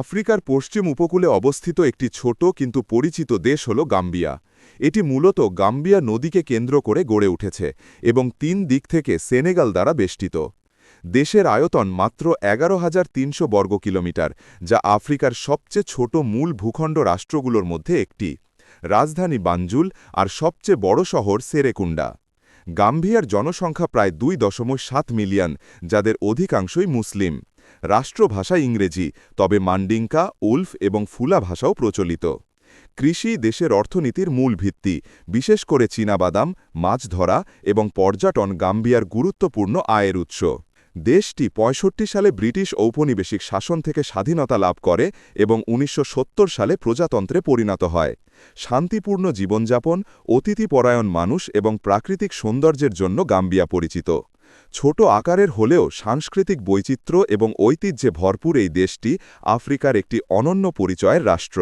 আফ্রিকার পশ্চিম উপকূলে অবস্থিত একটি ছোট কিন্তু পরিচিত দেশ হল গাম্বিয়া। এটি মূলত গাম্বিয়া নদীকে কেন্দ্র করে গড়ে উঠেছে এবং তিন দিক থেকে সেনেগাল দ্বারা বেষ্টিত। দেশের আয়তন মাত্র এগারো হাজার তিনশো বর্গ কিলোমিটার, যা আফ্রিকার সবচেয়ে ছোট মূল ভূখণ্ড রাষ্ট্রগুলোর মধ্যে একটি। রাজধানী বাঞ্জুল আর সবচেয়ে বড় শহর সেরেকুন্ডা। গাম্বিয়ার জনসংখ্যা প্রায় দুই দশমিক সাত মিলিয়ন, যাদের অধিকাংশই মুসলিম। রাষ্ট্রভাষা ইংরেজি, তবে মান্ডিঙ্কা, উলফ এবং ফুলা ভাষাও প্রচলিত। কৃষি দেশের অর্থনীতির মূল ভিত্তি, বিশেষ করে চীনাবাদাম, মাছ ধরা এবং পর্যটন গাম্বিয়ার গুরুত্বপূর্ণ আয়ের উৎস। দেশটি ৬৫ সালে ব্রিটিশ ঔপনিবেশিক শাসন থেকে স্বাধীনতা লাভ করে এবং ১৯৭০ সালে প্রজাতন্ত্রে পরিণত হয়। শান্তিপূর্ণ জীবনযাপন, অতিথিপরায়ণ মানুষ এবং প্রাকৃতিক সৌন্দর্যের জন্য গাম্বিয়া পরিচিত। ছোট আকারের হলেও সাংস্কৃতিক বৈচিত্র্য এবং ঐতিহ্যে ভরপুর এই দেশটি আফ্রিকার একটি অনন্য পরিচয়ের রাষ্ট্র।